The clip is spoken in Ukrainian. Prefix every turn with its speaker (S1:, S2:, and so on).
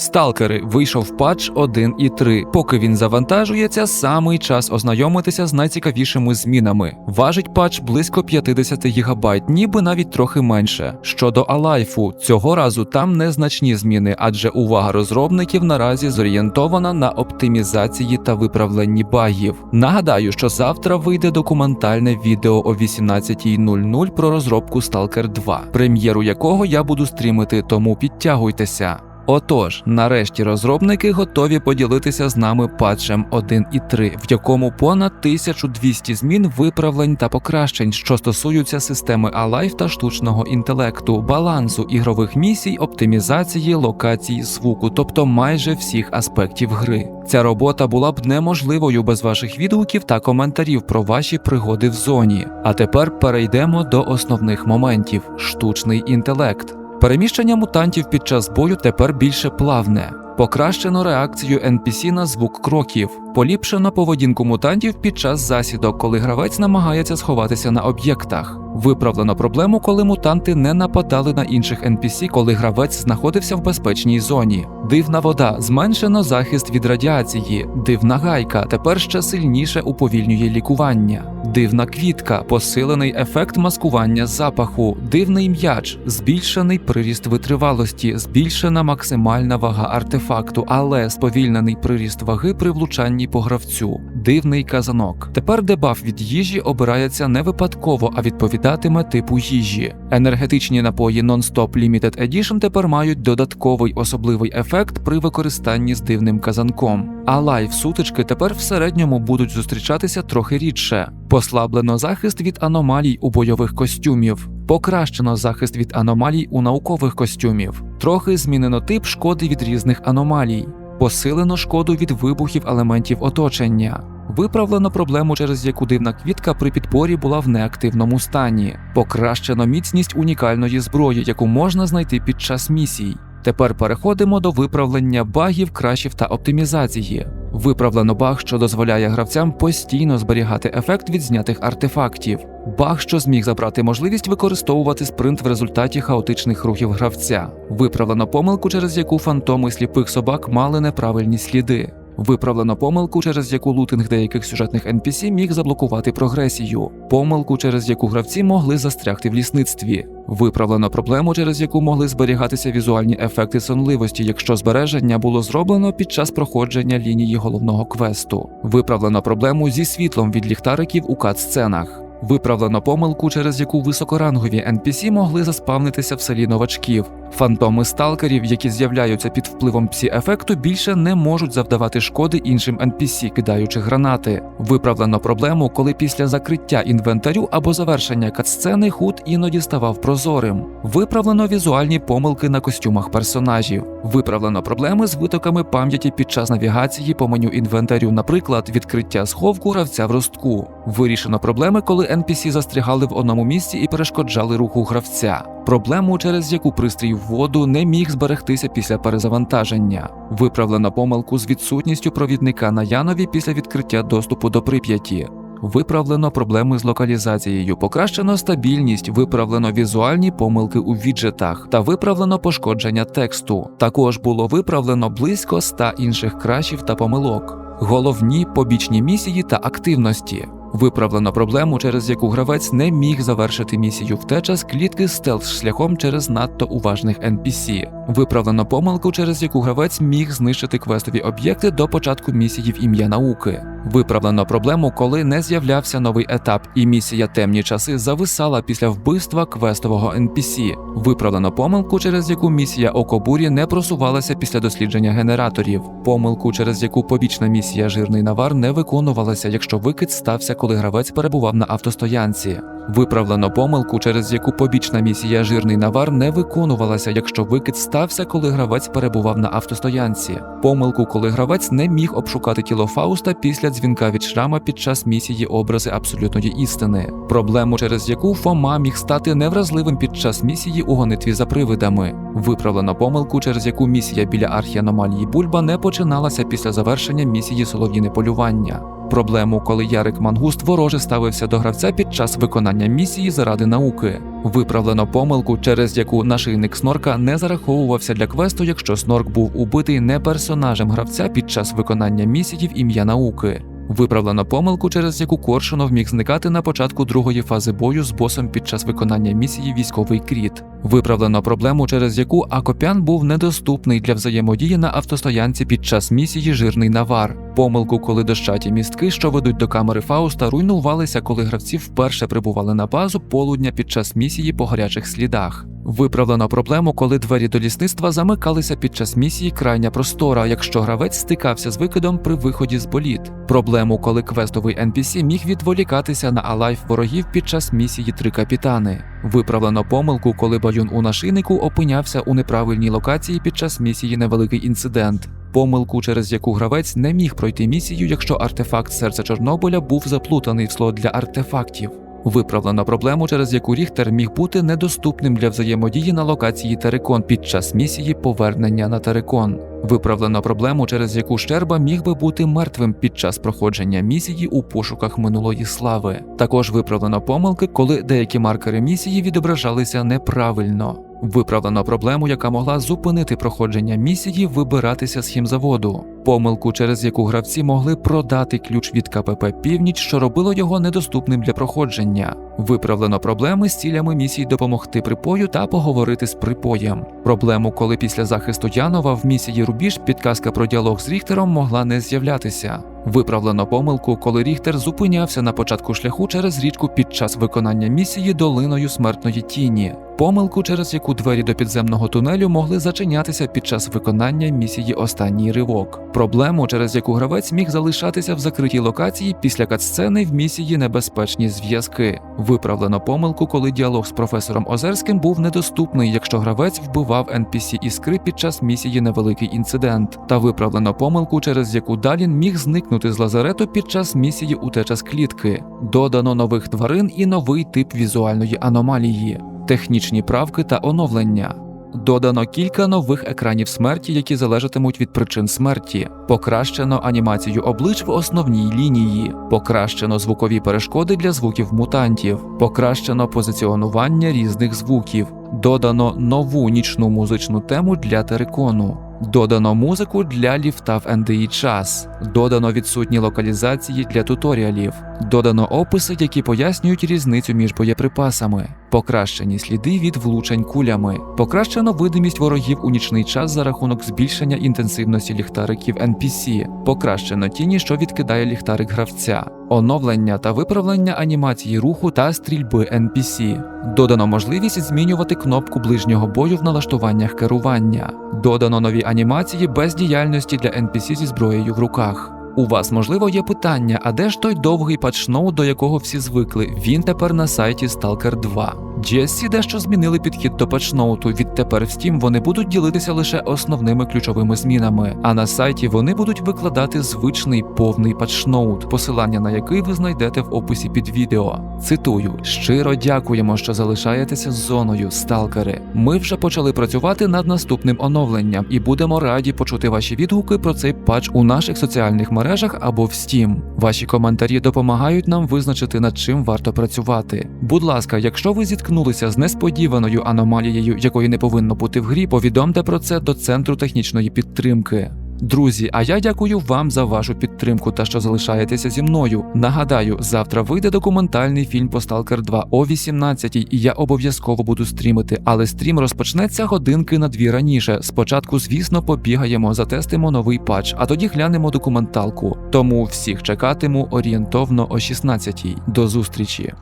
S1: Сталкери вийшов патч 1.3. Поки він завантажується, самий час ознайомитися з найцікавішими змінами. Важить патч близько 50 ГБ, ніби навіть трохи менше. Щодо Алайфу, цього разу там незначні зміни, адже увага розробників наразі зорієнтована на оптимізації та виправленні багів. Нагадаю, що завтра вийде документальне відео о 18.00 про розробку Stalker 2, прем'єру якого я буду стрімити, тому підтягуйтеся. Отож, нарешті розробники готові поділитися з нами патчем 1.3, в якому понад 1200 змін, виправлень та покращень, що стосуються системи Alive та штучного інтелекту, балансу ігрових місій, оптимізації, локацій, звуку, тобто майже всіх аспектів гри. Ця робота була б неможливою без ваших відгуків та коментарів про ваші пригоди в зоні. А тепер перейдемо до основних моментів: штучний інтелект. Переміщення мутантів під час бою тепер більше плавне. Покращено реакцію NPC на звук кроків, поліпшено поведінку мутантів під час засідок, коли гравець намагається сховатися на об'єктах. Виправлено проблему, коли мутанти не нападали на інших NPC, коли гравець знаходився в безпечній зоні. Дивна вода. Зменшено захист від радіації, дивна гайка. Тепер ще сильніше уповільнює лікування. Дивна квітка, посилений ефект маскування запаху, дивний м'яч, збільшений приріст витривалості, збільшена максимальна вага артефакту, але сповільнений приріст ваги при влучанні по гравцю, дивний казанок. Тепер дебаф від їжі обирається не випадково, а відповідатиме типу їжі. Енергетичні напої Non-Stop Limited Edition тепер мають додатковий особливий ефект при використанні з дивним казанком. А лайв сутички тепер в середньому будуть зустрічатися трохи рідше. Послаблено захист від аномалій у бойових костюмів. Покращено захист від аномалій у наукових костюмів. Трохи змінено тип шкоди від різних аномалій. Посилено шкоду від вибухів елементів оточення. Виправлено проблему, через яку дивна квітка при підпорі була в неактивному стані. Покращено міцність унікальної зброї, яку можна знайти під час місій. Тепер переходимо до виправлення багів, крашів та оптимізації. Виправлено баг, що дозволяє гравцям постійно зберігати ефект від знятих артефактів. Баг, що зміг забрати можливість використовувати спринт в результаті хаотичних рухів гравця. Виправлено помилку, через яку фантоми сліпих собак мали неправильні сліди. Виправлено помилку, через яку лутинг деяких сюжетних NPC міг заблокувати прогресію, помилку, через яку гравці могли застрягти в лісництві. Виправлено проблему, через яку могли зберігатися візуальні ефекти сонливості, якщо збереження було зроблено під час проходження лінії головного квесту. Виправлено проблему зі світлом від ліхтариків у кат-сценах. Виправлено помилку, через яку високорангові NPC могли заспавнитися в селі новачків. Фантоми сталкерів, які з'являються під впливом псі ефекту, більше не можуть завдавати шкоди іншим NPC, кидаючи гранати. Виправлено проблему, коли після закриття інвентарю або завершення катсцени худ іноді ставав прозорим. Виправлено візуальні помилки на костюмах персонажів. Виправлено проблеми з витоками пам'яті під час навігації по меню інвентарю, наприклад, відкриття сховку гравця в ростку. Вирішено проблеми, коли NPC застрягали в одному місці і перешкоджали руху гравця. Проблему, через яку пристрій в воду не міг зберегтися після перезавантаження. Виправлено помилку з відсутністю провідника на Янові після відкриття доступу до Прип'яті. Виправлено проблеми з локалізацією, покращено стабільність, виправлено візуальні помилки у віджетах та виправлено пошкодження тексту. Також було виправлено близько 100 інших крашів та помилок. Головні побічні місії та активності. Виправлено проблему, через яку гравець не міг завершити місію втеча з клітки стелс шляхом через надто уважних NPC. Виправлено помилку, через яку гравець міг знищити квестові об'єкти до початку місії в ім'я науки. Виправлено проблему, коли не з'являвся новий етап, і місія темні часи зависала після вбивства квестового NPC. Виправлено помилку, через яку місія Окобурі не просувалася після дослідження генераторів. Помилку, через яку побічна місія жирний навар не виконувалася, якщо викид стався, коли гравець перебував на автостоянці. Виправлено помилку, через яку побічна місія жирний навар не виконувалася, якщо викид стався, коли гравець перебував на автостоянці. Помилку, коли гравець не міг обшукати тіло Фауста після дзвінка від шрама під час місії образи абсолютної істини. Проблему, через яку Фома міг стати невразливим під час місії у гонитві за привидами. Виправлено помилку, через яку місія біля архіаномалії Бульба не починалася після завершення місії солов'їне полювання. Проблему, коли Ярик Мангуст вороже ставився до гравця під час виконання місії заради науки. Виправлено помилку, через яку нашийник снорка не зараховувався для квесту, якщо снорк був убитий не персонажем гравця під час виконання місії в ім'я науки. Виправлено помилку, через яку Коршунов міг зникати на початку другої фази бою з босом під час виконання місії військовий кріт. Виправлено проблему, через яку Акопян був недоступний для взаємодії на автостоянці під час місії Жирний Навар. Помилку, коли дощаті містки, що ведуть до камери Фауста, руйнувалися, коли гравці вперше прибували на базу полудня під час місії по гарячих слідах. Виправлено проблему, коли двері до лісництва замикалися під час місії крайня простора, якщо гравець стикався з викидом при виході з боліт. Проблему, коли квестовий NPC міг відволікатися на алайф ворогів під час місії Три капітани. Виправлено помилку, коли баюн у нашийнику опинявся у неправильній локації під час місії Невеликий інцидент. Помилку, через яку гравець не міг пройти місію, якщо артефакт серця Чорнобиля був заплутаний в слот для артефактів. Виправлено проблему, через яку Ріхтер міг бути недоступним для взаємодії на локації Терекон під час місії повернення на Терекон. Виправлено проблему, через яку Щерба міг би бути мертвим під час проходження місії у пошуках минулої слави. Також виправлено помилки, коли деякі маркери місії відображалися неправильно. Виправлено проблему, яка могла зупинити проходження місії вибиратися з хімзаводу. Помилку, через яку гравці могли продати ключ від КПП Північ, що робило його недоступним для проходження. Виправлено проблеми з цілями місій допомогти припою та поговорити з припоєм. Проблему, коли після захисту Янова в місії Рубіж підказка про діалог з Ріхтером могла не з'являтися. Виправлено помилку, коли Ріхтер зупинявся на початку шляху через річку під час виконання місії долиною смертної тіні. Помилку, через яку двері до підземного тунелю могли зачинятися під час виконання місії Останній ривок. Проблему, через яку гравець міг залишатися в закритій локації після катсцени в місії Небезпечні зв'язки. Виправлено помилку, коли діалог з професором Озерським був недоступний, якщо гравець вбивав NPC іскри під час місії Невеликий інцидент. Та виправлено помилку, через яку Далін міг зникнути з лазарету під час місії утеча з клітки. Додано нових тварин і новий тип візуальної аномалії, технічні правки та оновлення. Додано кілька нових екранів смерті, які залежатимуть від причин смерті. Покращено анімацію облич в основній лінії, покращено звукові перешкоди для звуків мутантів, покращено позиціонування різних звуків, додано нову нічну музичну тему для терикону. Додано музику для ліфта в NDI час, додано відсутні локалізації для туторіалів, додано описи, які пояснюють різницю між боєприпасами, покращені сліди від влучень кулями, покращено видимість ворогів у нічний час за рахунок збільшення інтенсивності ліхтариків NPC, покращено тіні, що відкидає ліхтарик гравця, оновлення та виправлення анімації руху та стрільби NPC. Додано можливість змінювати кнопку ближнього бою в налаштуваннях керування. Додано нові анімації без діяльності для NPC зі зброєю в руках. У вас, можливо, є питання, а де ж той довгий патчноут, до якого всі звикли? Він тепер на сайті Stalker 2. GSC дещо змінили підхід до патчноуту. Відтепер в Steam вони будуть ділитися лише основними ключовими змінами, а на сайті вони будуть викладати звичний повний патчноут, посилання на який ви знайдете в описі під відео. Цитую: щиро дякуємо, що залишаєтеся з зоною, сталкери. Ми вже почали працювати над наступним оновленням і будемо раді почути ваші відгуки про цей патч у наших соціальних мережах або в Steam. Ваші коментарі допомагають нам визначити над чим варто працювати. Будь ласка, якщо ви зіткнулися з несподіваною аномалією, якої не повинно бути в грі, повідомте про це до центру технічної підтримки. Друзі, а я дякую вам за вашу підтримку та що залишаєтеся зі мною. Нагадаю, завтра вийде документальний фільм по Stalker 2 о 18 і я обов'язково буду стрімити, але стрім розпочнеться годинки на дві раніше. Спочатку, звісно, побігаємо, затестимо новий патч, а тоді глянемо документалку. Тому всіх чекатиму орієнтовно о 16 До зустрічі!